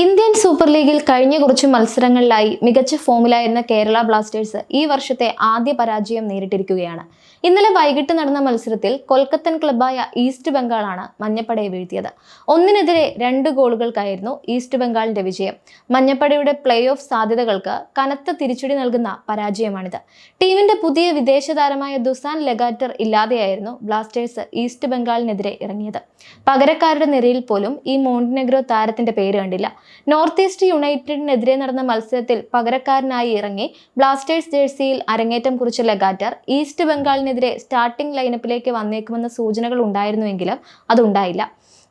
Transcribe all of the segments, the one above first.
Indian super ലീഗിൽ കഴിഞ്ഞ കുറച്ച് മത്സരങ്ങളിലായി മികച്ച ഫോമിലായിരുന്ന കേരള ബ്ലാസ്റ്റേഴ്സ് ഈ വർഷത്തെ ആദ്യ പരാജയം നേരിട്ടിരിക്കുകയാണ്. ഇന്നലെ വൈകിട്ട് നടന്ന മത്സരത്തിൽ കൊൽക്കത്തൻ ക്ലബായ ഈസ്റ്റ് ബംഗാളാണ് മഞ്ഞപ്പടയെ വീഴ്ത്തിയത്. ഒന്നിനെതിരെ രണ്ട് ഗോളുകൾക്കായിരുന്നു ഈസ്റ്റ് ബംഗാളിന്റെ വിജയം. മഞ്ഞപ്പടയുടെ പ്ലേ ഓഫ് സാധ്യതകൾക്ക് കനത്ത തിരിച്ചടി നൽകുന്ന പരാജയമാണിത്. ടീമിന്റെ പുതിയ വിദേശ താരമായ ദുസാൻ ലെഗാറ്റർ ഇല്ലാതെയായിരുന്നു ബ്ലാസ്റ്റേഴ്സ് ഈസ്റ്റ് ബംഗാളിനെതിരെ ഇറങ്ങിയത്. പകരക്കാരുടെ നിരയിൽ പോലും ഈ മോണ്ടിനെഗ്രോ താരത്തിന്റെ പേര് കണ്ടില്ല. നോർത്ത് ഈസ്റ്റ് യുണൈറ്റഡിനെതിരെ നടന്ന മത്സരത്തിൽ പകരക്കാരനായി ഇറങ്ങി ബ്ലാസ്റ്റേഴ്സ് ജേഴ്സിയിൽ അരങ്ങേറ്റം കുറിച്ച ലഗാറ്റർ ഈസ്റ്റ് ബംഗാളിനെതിരെ സ്റ്റാർട്ടിംഗ് ലൈനപ്പിലേക്ക് വന്നേക്കുമെന്ന സൂചനകൾ ഉണ്ടായിരുന്നുവെങ്കിലും അതുണ്ടായില്ല.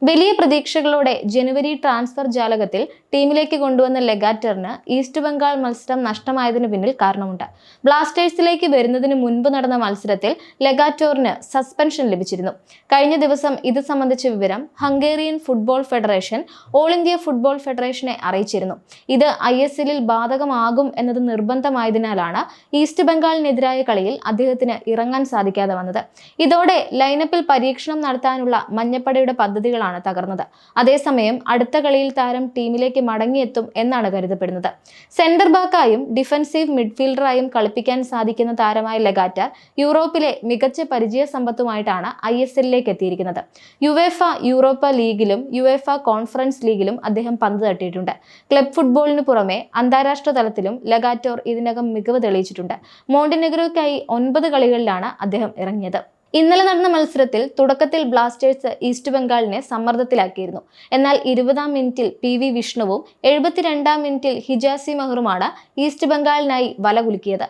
വലിയ പ്രതീക്ഷകളോടെ ജനുവരി ട്രാൻസ്ഫർ ജാലകത്തിൽ ടീമിലേക്ക് കൊണ്ടുവന്ന ലെഗാറ്ററിന് ഈസ്റ്റ് ബംഗാൾ മത്സരം നഷ്ടമായതിനു പിന്നിൽ കാരണമുണ്ട്. ബ്ലാസ്റ്റേഴ്സിലേക്ക് വരുന്നതിന് മുൻപ് നടന്ന മത്സരത്തിൽ ലെഗാറ്റോറിന് സസ്പെൻഷൻ ലഭിച്ചിരുന്നു. കഴിഞ്ഞ ദിവസം ഇത് സംബന്ധിച്ച വിവരം Hungarian football federation all India football ഫെഡറേഷനെ അറിയിച്ചിരുന്നു. ഇത് ഐ എസ് എല്ലിൽ ബാധകമാകും എന്നത് നിർബന്ധമായതിനാലാണ് ഈസ്റ്റ് ബംഗാളിനെതിരായ കളിയിൽ അദ്ദേഹത്തിന് ഇറങ്ങാൻ സാധിക്കാതെ വന്നത്. ഇതോടെ ലൈനപ്പിൽ പരീക്ഷണം നടത്താനുള്ള മഞ്ഞപ്പടയുടെ പദ്ധതികളാണ് തകർന്നത്. അതേസമയം അടുത്ത കളിയിൽ താരം ടീമിലേക്ക് മടങ്ങിയെത്തും എന്നാണ് കരുതപ്പെടുന്നത്. സെന്റർ ബാക്കായും ഡിഫൻസീവ് മിഡ്ഫീൽഡറായും കളിപ്പിക്കാൻ സാധിക്കുന്ന താരമായ ലഗാറ്റ യൂറോപ്പിലെ മികച്ച പരിചയ സമ്പത്തുമായിട്ടാണ് ഐ എസ് എല്ലിലേക്ക് എത്തിയിരിക്കുന്നത്. യുവേഫ യൂറോപ്പ ലീഗിലും യുവേഫ കോൺഫറൻസ് ലീഗിലും അദ്ദേഹം പന്ത് തട്ടിയിട്ടുണ്ട്. ക്ലബ് ഫുട്ബോളിന് പുറമെ അന്താരാഷ്ട്ര തലത്തിലും ലഗാറ്റോർ ഇതിനകം മികവ് തെളിയിച്ചിട്ടുണ്ട്. മോണ്ടിനെഗ്രോയ്ക്കായി ഒൻപത് കളികളിലാണ് അദ്ദേഹം ഇറങ്ങിയത്. ഇന്നലെ നടന്ന മത്സരത്തിൽ തുടക്കത്തിൽ ബ്ലാസ്റ്റേഴ്സ് ഈസ്റ്റ് ബംഗാളിനെ സമ്മർദ്ദത്തിലാക്കിയിരുന്നു. എന്നാൽ ഇരുപതാം മിനിറ്റിൽ പി വി വിഷ്ണുവും എഴുപത്തിരണ്ടാം മിനിറ്റിൽ ഹിജാസി മെഹറുമാണ് ഈസ്റ്റ് ബംഗാളിനായി വല കുലുക്കിയത്.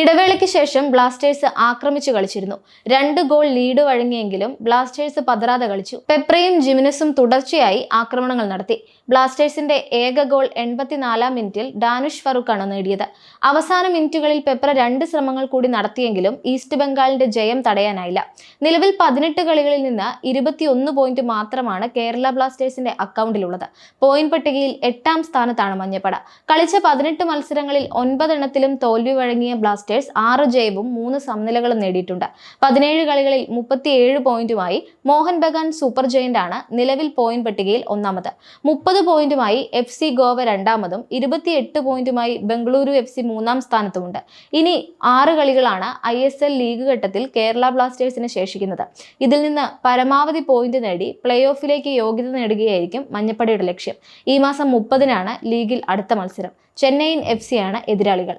ഇടവേളയ്ക്ക് ശേഷം ബ്ലാസ്റ്റേഴ്സ് ആക്രമിച്ചു കളിച്ചിരുന്നു. രണ്ട് ഗോൾ ലീഡ് വഴങ്ങിയെങ്കിലും ബ്ലാസ്റ്റേഴ്സ് പതറാതെ കളിച്ചു. പെപ്രയും ജിമിനസും തുടർച്ചയായി ആക്രമണങ്ങൾ നടത്തി. ബ്ലാസ്റ്റേഴ്സിന്റെ ഏക ഗോൾ എൺപത്തിനാലാം മിനിറ്റിൽ ഡാനുഷ് ഫറൂഖാണ് നേടിയത്. അവസാന മിനിറ്റുകളിൽ പെപ്ര രണ്ട് ശ്രമങ്ങൾ കൂടി നടത്തിയെങ്കിലും ഈസ്റ്റ് ബംഗാളിന്റെ ജയം തടയാനായില്ല. നിലവിൽ പതിനെട്ട് കളികളിൽ നിന്ന് ഇരുപത്തിയൊന്ന് പോയിന്റ് മാത്രമാണ് കേരള ബ്ലാസ്റ്റേഴ്സിന്റെ അക്കൗണ്ടിലുള്ളത്. പോയിന്റ് പട്ടികയിൽ എട്ടാം സ്ഥാനത്താണ് മഞ്ഞപ്പട. കളിച്ച പതിനെട്ട് മത്സരങ്ങളിൽ ഒൻപതെണ്ണത്തിലും തോൽവി വഴങ്ങിയ ബ്ലാസ്റ്റേഴ്സ് ആറ് ജയവും മൂന്ന് സമനിലകളും നേടിയിട്ടുണ്ട്. പതിനേഴ് കളികളിൽ മുപ്പത്തിയേഴ് പോയിന്റുമായി മോഹൻ ബഗാൻ സൂപ്പർ ജയന്റ് ആണ് നിലവിൽ പോയിന്റ് പട്ടികയിൽ ഒന്നാമത്. മുപ്പത് പോയിന്റുമായി എഫ് സി ഗോവ രണ്ടാമതും ഇരുപത്തിയെട്ട് പോയിന്റുമായി ബംഗളൂരു എഫ് സി മൂന്നാം സ്ഥാനത്തുമുണ്ട്. ഇനി ആറ് കളികളാണ് ഐ എസ് എൽ ലീഗ് ഘട്ടത്തിൽ കേരള ബ്ലാസ്റ്റേഴ്സിന് ശേഷിക്കുന്നത്. ഇതിൽ നിന്ന് പരമാവധി പോയിന്റ് നേടി പ്ലേ ഓഫിലേക്ക് യോഗ്യത നേടുകയായിരിക്കും മഞ്ഞപ്പടയുടെ ലക്ഷ്യം. ഈ മാസം മുപ്പതിനാണ് ലീഗിൽ അടുത്ത മത്സരം. ചെന്നൈയിൻ എഫ് സിയാണ് എതിരാളികൾ.